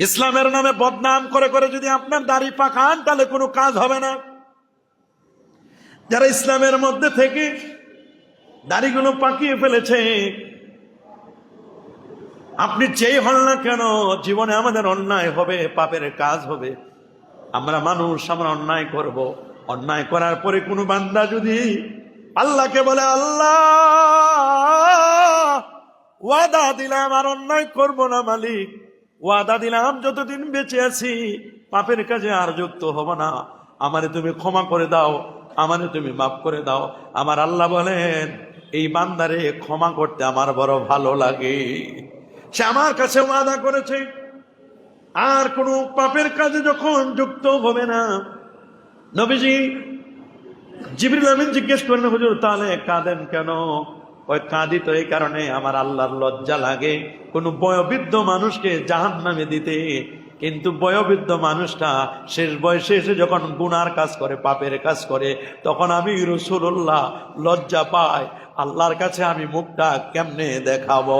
ইসলামের নামে বদনাম করে করে যদি আপনার দাড়ি পাকান, তাহলে কোনো কাজ হবে না। যারা ইসলামের মধ্যে থেকে দাড়িগুলো পাকিয়ে ফেলেছে, আপনি যেই হন না কেন, জীবনে আমাদের অন্যায় হবে, পাপের কাজ হবে। আমরা মানুষ, আমরা অন্যায় করব। অন্যায় করার পরে কোনো বান্দা যদি আল্লাহকে বলে, আল্লাহ, ওয়াদা দিলাম, আর অন্যায় করব না মালিক। ওয়াদা দিলাম, যতদিন বেঁচে আছি, পাপের কাজে আর যুক্ত হব না। আমারে তুমি ক্ষমা করে দাও, আমারে তুমি মাফ করে দাও। আমার আল্লাহ বলেন, এই বান্দারে ক্ষমা করতে আমার বড় ভালো লাগে। সে আমার কাছে ওয়াদা করেছে, আর কোনো পাপের কাজে যখন যুক্ত হবে না। নবীজি জিবরিল আমিন জিজ্ঞেস করেন হুজুর, তাহলে কাঁদেন কেন? ওই কাঁদি তো এই কারণে আমার আল্লাহর লজ্জা লাগে। কোনো বয়োবৃদ্ধ মানুষকে জাহান নামে দিতে। কিন্তু বয়োবৃদ্ধ মানুষটা শেষ বয়সে এসে যখন গুনার কাজ করে, পাপের কাজ করে, তখন আমি রসুল্লাহ লজ্জা পাই। আল্লাহর কাছে আমি মুখটা কেমনে দেখাবো?